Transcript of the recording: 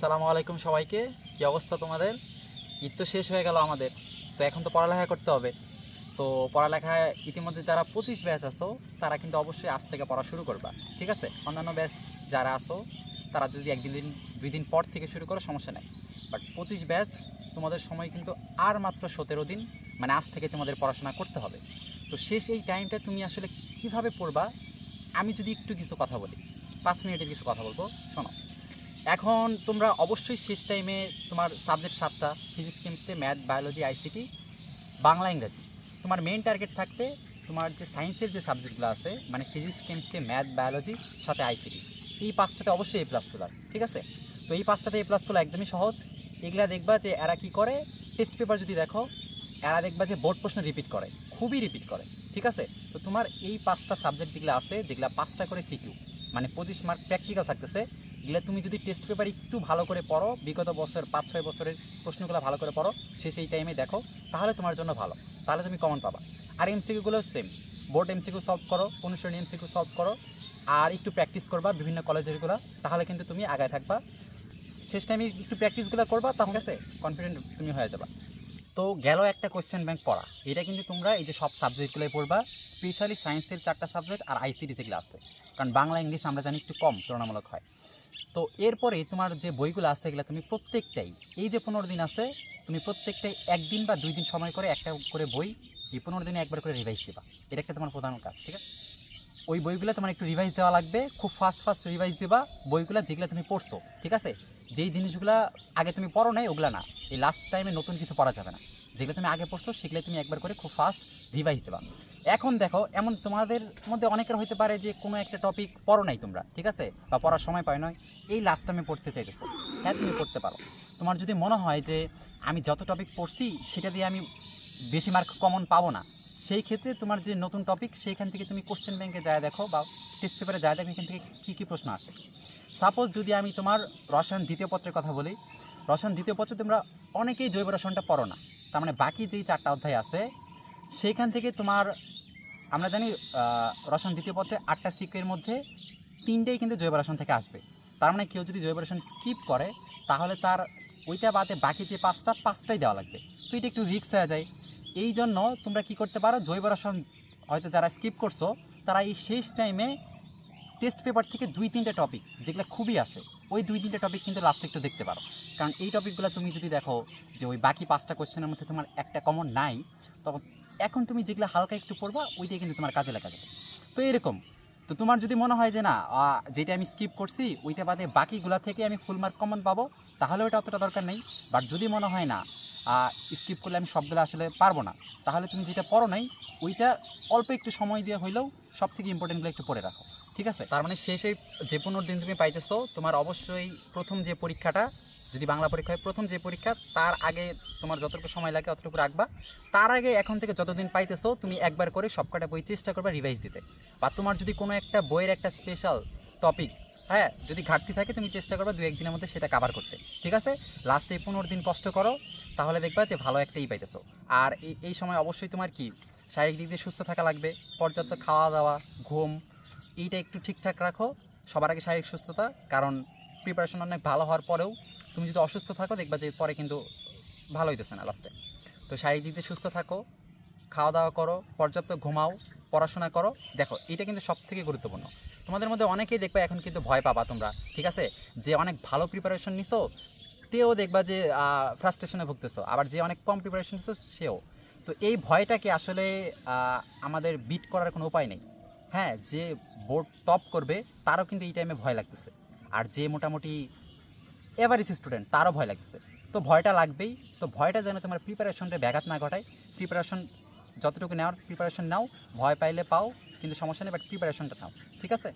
সালামু আলাইকুম সবাইকে। কি অবস্থা তোমাদের? ঈদ তো শেষ হয়ে গেল আমাদের। তো এখন তো পড়ালেখা করতে হবে। তো পড়ালেখায় ইতিমধ্যে যারা পঁচিশ ব্যাচ আছো, তারা কিন্তু অবশ্যই আজ থেকে পড়া শুরু করবা। ঠিক আছে? অন্যান্য ব্যাচ যারা আসো তারা যদি একদিন দিন, দুই দিন পর থেকে শুরু করো, সমস্যা নেই। বাট পঁচিশ ব্যাচ তোমাদের সময় কিন্তু আর মাত্র সতেরো দিন মানে আজ থেকে তোমাদের পড়াশোনা করতে হবে। তো শেষ এই টাইমটা তুমি আসলে কীভাবে পড়বা? আমি যদি একটু কিছু কথা বলি। পাঁচ মিনিটের কিছু কথা বলব। শোনো। এখন তোমরা অবশ্যই শেষ টাইমে তোমার সাবজেক্ট সাতটা physics chemistry math biology ICT Bangla, ইংরাজি। তোমার মেইন টার্গেট থাকবে তোমার যে সায়েন্সের যে সাবজেক্টগুলো আছে মানে ফিজিক্স কেমিস্ট্রি ম্যাথ বায়োলজি সাথে আইসিটি এই পাঁচটাতে অবশ্যই এ প্লাস তোলার, ঠিক আছে? তো এই পাঁচটাতে এ প্লাস তোলা একদমই সহজ। এগুলা দেখবা যে এরা কি করে? টেস্ট পেপার যদি দেখো, এরা দেখবা যে বোর্ড প্রশ্ন রিপিট করে, খুবই রিপিট করে, ঠিক আছে? তো তোমার এই পাঁচটা সাবজেক্ট যেগুলো আছে, যেগুলো পাঁচটা করে সিকিউ মানে পঁচিশ মার্ক প্র্যাকটিক্যাল থাকতেছে এগুলো তুমি যদি টেস্ট পেপার একটু ভালো করে পড়ো, বিগত বছর পাঁচ, ছয় বছরের প্রশ্নগুলো ভালো করে পড়ো, সে সেই টাইমে দেখো, তাহলে তোমার জন্য ভালো। তাহলে তুমি কমন পাবা। আর এমসিকিউগুলো সেম বোর্ড এমসিকিউ সলভ করো অনুসরণী এমসিকিউ সলভ করো, আর একটু প্র্যাকটিস করবা বিভিন্ন কলেজেরগুলো তাহলে কিন্তু তুমি আগায় থাকবা। শেষ টাইমে একটু প্র্যাকটিসগুলো করবা তাহলে আছে কনফিডেন্ট তুমি হয়ে যাবা। তো গেল একটা কোশ্চেন ব্যাংক পড়া। এটা কিন্তু তোমরা এই যে সব সাবজেক্টগুলোই পড়বা স্পেশালি সায়েন্সের চারটা সাবজেক্ট আর আইসিটি যেগুলো আছে কারণ বাংলা, ইংলিশ আমরা জানি একটু কম, তুলনামূলক হয়। তো এরপরে তোমার যে বইগুলো আছে, এগুলো তুমি প্রত্যেকটাই, এই যে পনেরো দিন আছে, তুমি প্রত্যেকটাই একদিন বা দুই দিন সময় করে একটা করে বই এই পনেরো দিনে একবার করে রিভাইজ দেবা। এটা একটা তোমার প্রধান কাজ, ঠিক আছে? ওই বইগুলো তোমার একটু রিভাইজ দেওয়া লাগবে, খুব ফাস্ট ফাস্ট রিভাইজ দেবা বইগুলো যেগুলো তুমি পড়ছো, ঠিক আছে? যেই জিনিসগুলো আগে তুমি পড়ো নাই, ওগুলো না। এই লাস্ট টাইমে নতুন কিছু পড়া যাবে না। যেগুলো তুমি আগে পড়ছো সেগুলো তুমি একবার করে খুব ফাস্ট রিভাইজ দেবা। এখন দেখো, এমন তোমাদের মধ্যে অনেকের হতে পারে যে কোনো একটা টপিক পড়ো নাই তোমরা, ঠিক আছে? বা পড়ার সময় পাই নয় এই লাস্ট আমি পড়তে চাইতেছো। হ্যাঁ তুমি পড়তে পারো। তোমার যদি মনে হয় যে আমি যত টপিক পড়ছি, সেটা দিয়ে আমি বেশি মার্ক কমন পাবো না, সেই ক্ষেত্রে তোমার যে নতুন টপিক সেইখান থেকে তুমি কোশ্চেন ব্যাংকে যায় দেখো বা টেস্ট পেপারে যায় দেখো, এখান থেকে কী কী প্রশ্ন আসে। সাপোজ যদি আমি তোমার রসায়ন দ্বিতীয় পত্রের কথা বলি, রসায়ন দ্বিতীয় পত্রে তোমরা অনেকেই জৈব রসায়নটা পড়ো না। তার মানে বাকি যেই চারটা অধ্যায় আছে সেইখান থেকে তোমার, আমরা জানি রসায়ন দ্বিতীয় পত্রে আটটা সিকের মধ্যে তিনটেই কিন্তু জৈব রসায়ন থেকে আসবে। তার মানে কেউ যদি জৈব রসায়ন স্কিপ করে, তাহলে তার ওইটা বাদে বাকি যে পাঁচটা, পাঁচটাই দেওয়া লাগবে। তো এটা একটু রিস্ক হয়ে যায়। এই জন্য তোমরা কি করতে পারো, জৈব রসায়ন হয়তো যারা স্কিপ করছ, তারা এই শেষ টাইমে টেস্ট পেপার থেকে দুই, তিনটে টপিক যেগুলো খুবই আসে, ওই দুই, তিনটে টপিক কিন্তু লাস্টে একটু দেখতে পারো। কারণ এই টপিকগুলো তুমি যদি দেখো যে ওই বাকি পাঁচটা কোশ্চেনের মধ্যে তোমার একটা কমন নাই, তখন এখন তুমি যেগুলো হালকা একটু পড়বা ওইটাই কিন্তু তোমার কাজে লাগা যাবে। তো এরকম। তো তোমার যদি মনে হয় যে না যেটা আমি স্কিপ করছি, ওইটা বাদে বাকিগুলা থেকে আমি ফুল মার্ক কমন পাবো, তাহলে ওইটা অতটা দরকার নেই। বাট যদি মনে হয় না স্কিপ করলে আমি সবগুলো আসলে পারব না, তাহলে তুমি যেটা পড়ো নাই, ওইটা অল্প একটু সময় দিয়ে হইলেও সব থেকে ইম্পর্টেন্টগুলো একটু পড়ে রাখো। ঠিক আছে? তার মানে শেষে যে পনেরো দিন তুমি পাইতেছো, তোমার অবশ্যই প্রথম যে পরীক্ষাটা যদি বাংলা পরীক্ষা হয়, প্রথম যে পরীক্ষা, তার আগে তোমার যতটুকু সময় লাগে অতটুকু রাখবা। তার আগে এখন থেকে যতদিন পাইতেছো, তুমি একবার করে সবকটা বই চেষ্টা করবা রিভাইজ দিতে। বা তোমার যদি কোনো একটা বইয়ের একটা স্পেশাল টপিক হ্যাঁ যদি ঘাটতি থাকে, তুমি চেষ্টা করবা দু একদিনের মধ্যে সেটা কাভার করতে। ঠিক আছে? লাস্টে পনেরো দিন কষ্ট করো, তাহলে দেখবা যে ভালো একটাই পাইতেছো। আর এই এই সময় অবশ্যই তোমার কি, শারীরিক দিক দিয়ে সুস্থ থাকা লাগবে, পর্যাপ্ত খাওয়া দাওয়া ঘুম, এইটা একটু ঠিকঠাক রাখো। সবার আগে শারীরিক সুস্থতা, কারণ প্রিপারেশন অনেক ভালো হওয়ার পরেও তুমি যদি অসুস্থ থাকো, দেখবা যে পরে কিন্তু ভালো হইতেছে না লাস্টে তো শারীরিক দিক সুস্থ থাকো খাওয়া দাওয়া করো, পর্যাপ্ত ঘুমাও, পড়াশোনা করো। দেখো, এটা কিন্তু সব থেকে গুরুত্বপূর্ণ। তোমাদের মধ্যে অনেকেই দেখবা এখন কিন্তু ভয় পাবা তোমরা, ঠিক আছে? যে অনেক ভালো প্রিপারেশন নিছো, তেও দেখবা যে ফ্রাস্ট্রেশনে ভুগতেছো। আবার যে অনেক কম প্রিপারেশন নিছো, সেও। তো এই ভয়টাকে আসলে আমাদের বিট করার কোনো উপায় নেই। হ্যাঁ যে বোর্ড টপ করবে, তারও কিন্তু এই টাইমে ভয় লাগতেছে। আর যে মোটামুটি এভারেজ স্টুডেন্ট তারও ভয় লাগছে তো ভয়টা লাগবেই, তো ভয়টা যেন তোমার প্রিপারেশনটা ব্যাঘাত না ঘটায়। প্রিপারেশন যতটুকু নেওয়ার প্রিপারেশন নাও, ভয় পাইলে পাও, কিন্তু সমস্যা নেই বাট প্রিপারেশনটা নাও, ঠিক আছে?